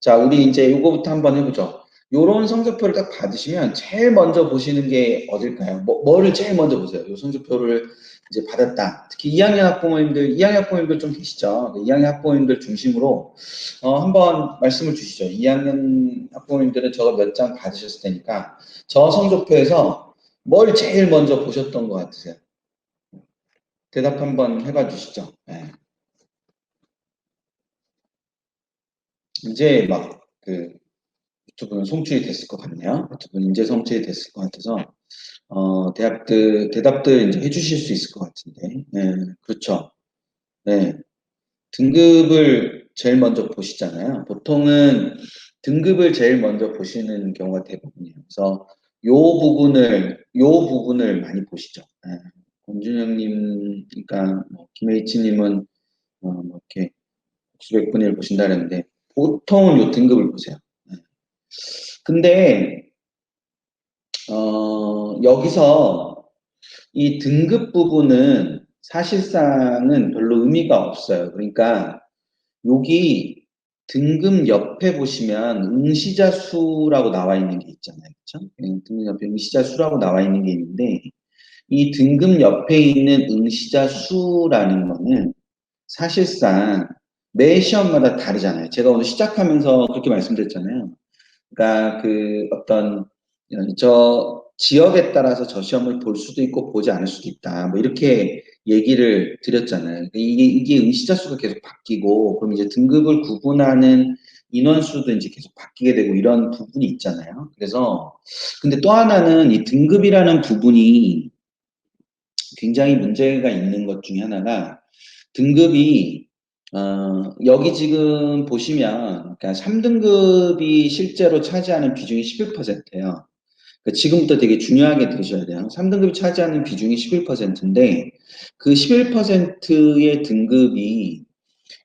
자, 우리 이제 요거부터 한번 해보죠. 요런 성적표를 딱 받으시면 제일 먼저 보시는 게 어딜까요? 뭐, 뭐를 제일 먼저 보세요? 요 성적표를 이제 받았다. 특히 2학년 학부모님들, 2학년 학부모님들 좀 계시죠? 2학년 학부모님들 중심으로 어, 한번 말씀을 주시죠. 2학년 학부모님들은 저거 몇 장 받으셨을 테니까 저 성적표에서 뭘 제일 먼저 보셨던 것 같으세요? 대답 한번 해봐 주시죠. 네. 이제 막 그 유튜브는 송출이 됐을 것 같네요. 유튜브는 이제 송출이 됐을 것 같아서 어, 대학들 대답들 이제 해주실 수 있을 것 같은데, 네, 그렇죠. 네, 등급을 제일 먼저 보시잖아요. 보통은 등급을 제일 먼저 보시는 경우가 대부분이에요. 그래서 요 부분을 요 부분을 많이 보시죠. 네. 권준영님, 그러니까 뭐 김혜치님은 어, 뭐 이렇게 수백 분을 보신다는데 보통은 요 등급을 보세요. 네. 근데 어, 여기서 이 등급 부분은 사실상은 별로 의미가 없어요. 그러니까 여기 등급 옆에 보시면 응시자 수라고 나와 있는 게 있잖아요. 그렇죠? 등급 옆에 응시자 수라고 나와 있는 게 있는데 이 등급 옆에 있는 응시자 수라는 거는 사실상 매 시험마다 다르잖아요. 제가 오늘 시작하면서 그렇게 말씀드렸잖아요. 그러니까 그 어떤 저 지역에 따라서 저 시험을 볼 수도 있고 보지 않을 수도 있다. 뭐 이렇게 얘기를 드렸잖아요. 이게 이게 응시자 수가 계속 바뀌고 그럼 이제 등급을 구분하는 인원 수도 이제 계속 바뀌게 되고 이런 부분이 있잖아요. 그래서 근데 또 하나는 이 등급이라는 부분이 굉장히 문제가 있는 것 중에 하나가 등급이 어, 여기 지금 보시면 그러니까 3등급이 실제로 차지하는 비중이 11%예요. 그러니까 지금부터 되게 중요하게 들으셔야 돼요. 3등급이 차지하는 비중이 11%인데 그 11%의 등급이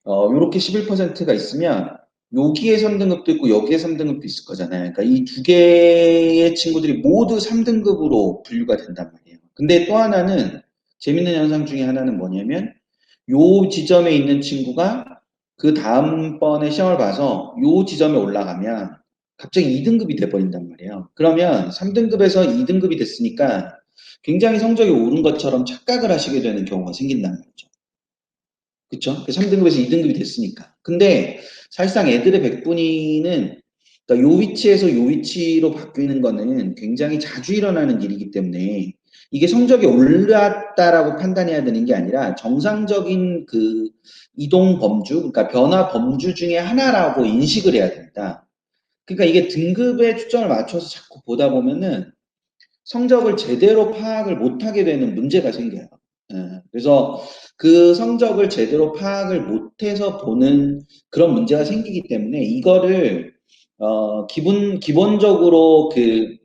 어, 이렇게 11%가 있으면 여기에 3등급도 있고 여기에 3등급도 있을 거잖아요. 그러니까 이 두 개의 친구들이 모두 3등급으로 분류가 된단 말이에요. 근데 또 하나는 재밌는 현상 중에 하나는 뭐냐면 요 지점에 있는 친구가 그 다음번에 시험을 봐서 요 지점에 올라가면 갑자기 2등급이 돼버린단 말이에요. 그러면 3등급에서 2등급이 됐으니까 굉장히 성적이 오른 것처럼 착각을 하시게 되는 경우가 생긴다는 거죠. 그쵸? 3등급에서 2등급이 됐으니까. 근데 사실상 애들의 백분위는 그러니까 요 위치에서 요 위치로 바뀌는 거는 굉장히 자주 일어나는 일이기 때문에 이게 성적이 올랐다라고 판단해야 되는 게 아니라 정상적인 그 이동 범주, 그러니까 변화 범주 중에 하나라고 인식을 해야 됩니다. 그러니까 이게 등급에 초점을 맞춰서 자꾸 보다 보면은 성적을 제대로 파악을 못하게 되는 문제가 생겨요. 예, 그래서 그 성적을 제대로 파악을 못해서 보는 그런 문제가 생기기 때문에 이거를 어, 기본 기본적으로 그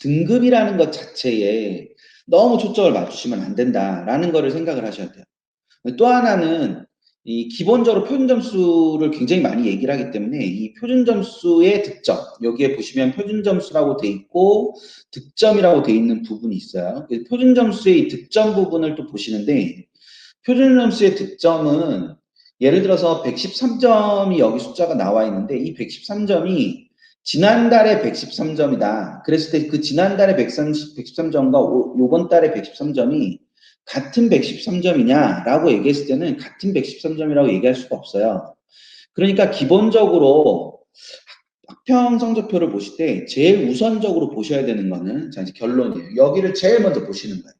등급이라는 것 자체에 너무 초점을 맞추시면 안 된다라는 거를 생각을 하셔야 돼요. 또 하나는 이 기본적으로 표준 점수를 굉장히 많이 얘기를 하기 때문에 이 표준 점수의 득점 여기에 보시면 표준 점수라고 돼 있고 득점이라고 돼 있는 부분이 있어요. 표준 점수의 이 득점 부분을 또 보시는데 표준 점수의 득점은 예를 들어서 113점이 여기 숫자가 나와 있는데 이 113점이 지난달에 113점이다. 그랬을 때 그 지난달에 113점과 요번 달에 113점이 같은 113점이냐라고 얘기했을 때는 같은 113점이라고 얘기할 수가 없어요. 그러니까 기본적으로 학평 성적표를 보실 때 제일 우선적으로 보셔야 되는 거는 자 이제 결론이에요. 여기를 제일 먼저 보시는 거예요.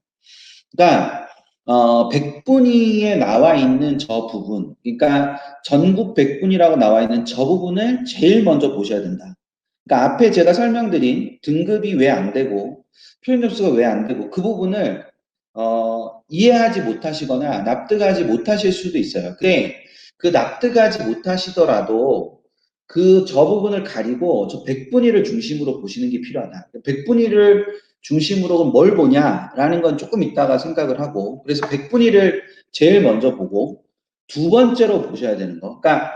그러니까 어, 백분위에 나와 있는 저 부분, 그러니까 전국 백분위라고 나와 있는 저 부분을 제일 먼저 보셔야 된다. 그러니까 앞에 제가 설명드린 등급이 왜 안 되고 표현 점수가 왜 안 되고 그 부분을 어, 이해하지 못하시거나 납득하지 못하실 수도 있어요. 근데 그 납득하지 못하시더라도 그 저 부분을 가리고 저 백분위를 중심으로 보시는 게 필요하다. 백분위를 중심으로 뭘 보냐라는 건 조금 이따가 생각을 하고 그래서 백분위를 제일 먼저 보고 두 번째로 보셔야 되는 거. 그러니까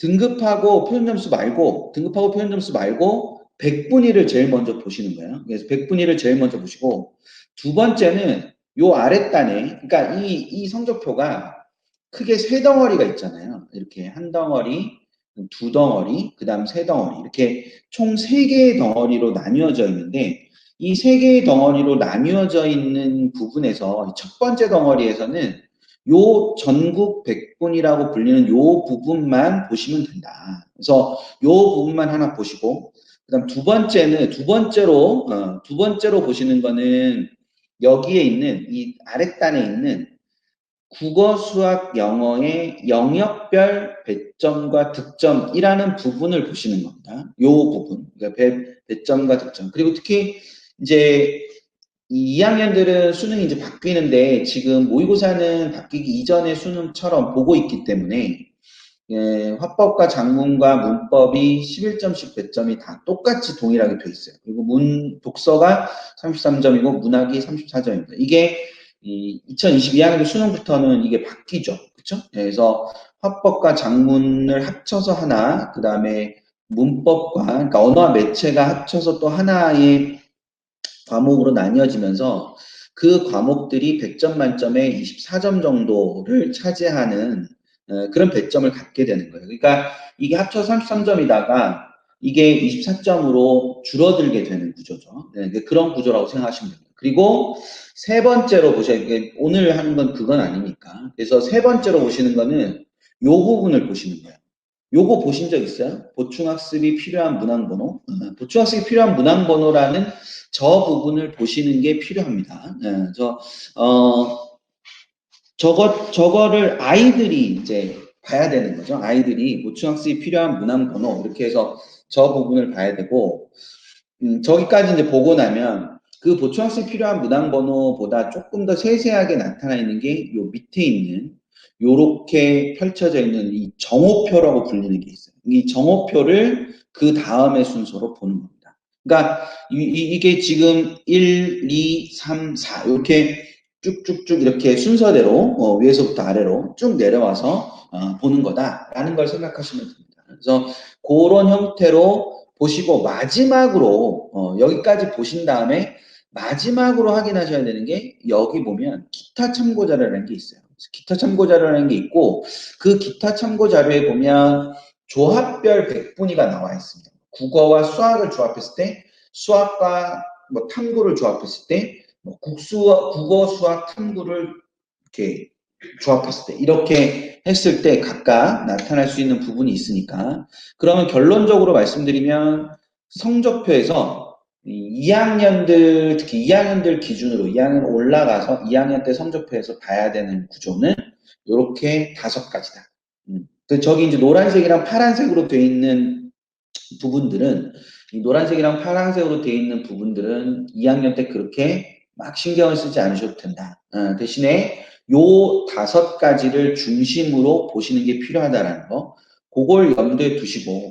등급하고 표현 점수 말고 등급하고 표현 점수 말고 백분위를 제일 먼저 보시는 거예요. 그래서 백분위를 제일 먼저 보시고 두 번째는 요 아랫단에 그러니까 이, 이 성적표가 크게 세 덩어리가 있잖아요. 이렇게 한 덩어리, 두 덩어리, 그 다음 세 덩어리 이렇게 총 세 개의 덩어리로 나뉘어져 있는데 이 세 개의 덩어리로 나뉘어져 있는 부분에서 첫 번째 덩어리에서는 요 전국 백분이라고 불리는 요 부분만 보시면 된다. 그래서 요 부분만 하나 보시고 그다음 두 번째는 두 번째로 어, 두 번째로 보시는 거는 여기에 있는 이 아랫단에 있는 국어, 수학, 영어의 영역별 배점과 득점이라는 부분을 보시는 겁니다. 요 부분, 그러니까 배, 배점과 득점. 그리고 특히 이제 이 2학년들은 수능이 이제 바뀌는데 지금 모의고사는 바뀌기 이전의 수능처럼 보고 있기 때문에 예, 화법과 장문과 문법이 11점씩 배점이 다 똑같이 동일하게 돼 있어요. 그리고 문 독서가 33점이고 문학이 34점입니다. 이게 이 2022학년 수능부터는 이게 바뀌죠. 그렇죠? 그래서 화법과 장문을 합쳐서 하나, 그 다음에 문법과 그러니까 언어와 매체가 합쳐서 또 하나의 과목으로 나뉘어지면서 그 과목들이 100점 만점에 24점 정도를 차지하는 어, 그런 배점을 갖게 되는 거예요. 그러니까 이게 합쳐서 33점이다가 이게 24점으로 줄어들게 되는 구조죠. 네, 그런 구조라고 생각하시면 됩니다. 그리고 세 번째로 보셔야 오늘 하는 건 그건 아니니까. 그래서 세 번째로 보시는 거는 요 부분을 보시는 거예요. 요거 보신 적 있어요? 보충학습이 필요한 문항번호. 어, 보충학습이 필요한 문항번호라는 저 부분을 보시는 게 필요합니다. 네, 저, 어, 저거, 저거를 아이들이 이제 봐야 되는 거죠. 아이들이 보충학습이 필요한 문항번호. 이렇게 해서 저 부분을 봐야 되고, 음, 저기까지 이제 보고 나면 그 보충학습이 필요한 문항번호보다 조금 더 세세하게 나타나 있는 게 요 밑에 있는 요렇게 펼쳐져 있는 이 정오표라고 불리는 게 있어요. 이 정오표를 그 다음의 순서로 보는 겁니다. 그러니까 이, 게 지금 1, 2, 3, 4 이렇게 쭉쭉쭉 이렇게 순서대로 어, 위에서부터 아래로 쭉 내려와서 어, 보는 거다라는 걸 생각하시면 됩니다. 그래서 그런 형태로 보시고 마지막으로 어, 여기까지 보신 다음에 마지막으로 확인하셔야 되는 게 여기 보면 기타 참고 자료라는 게 있어요. 기타 참고 자료라는 게 있고 그 기타 참고 자료에 보면 조합별 백분위가 나와 있습니다. 국어와 수학을 조합했을 때 수학과 뭐 탐구를 조합했을 때 뭐 국수와 국어 수학 탐구를 이렇게 조합했을 때 이렇게 했을 때 각각 나타날 수 있는 부분이 있으니까 그러면 결론적으로 말씀드리면 성적표에서 2학년들, 특히 2학년들 기준으로 2학년 올라가서 2학년 때 성적표에서 봐야 되는 구조는 이렇게 다섯 가지다. 음. 그 저기 이제 노란색이랑 파란색으로 되어 있는 부분들은 이 노란색이랑 파란색으로 되어 있는 부분들은 2학년 때 그렇게 막 신경을 쓰지 않으셔도 된다. 어, 대신에 요 다섯 가지를 중심으로 보시는 게 필요하다라는 거, 그걸 염두에 두시고